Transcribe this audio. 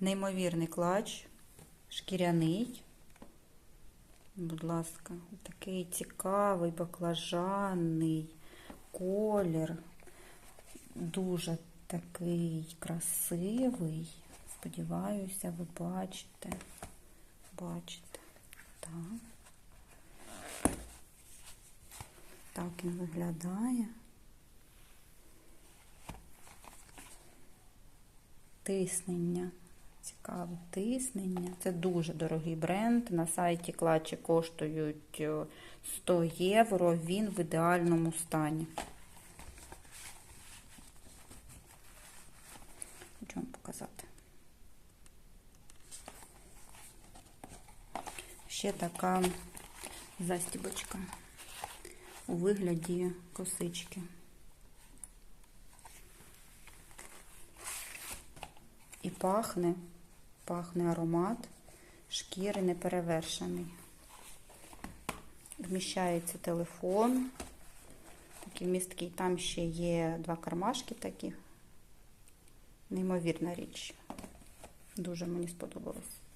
Неймовірний клач, шкіряний. Будь ласка, такий цікавий, баклажанний колір. Дуже такий красивий. Сподіваюся, ви бачите. Бачите. Так. Так він виглядає. Тиснення. Цікаве тиснення. Це дуже дорогий бренд. На сайті клатчі коштують е, 100 євро. Він в ідеальному стані. Хочу вам показати. Ще така застібочка у вигляді косички. І пахне, пахне аромат шкіри неперевершений. Вміщається телефон. Такий місткий. Там ще є два кармашки такі. Неймовірна річ. Дуже мені сподобалось.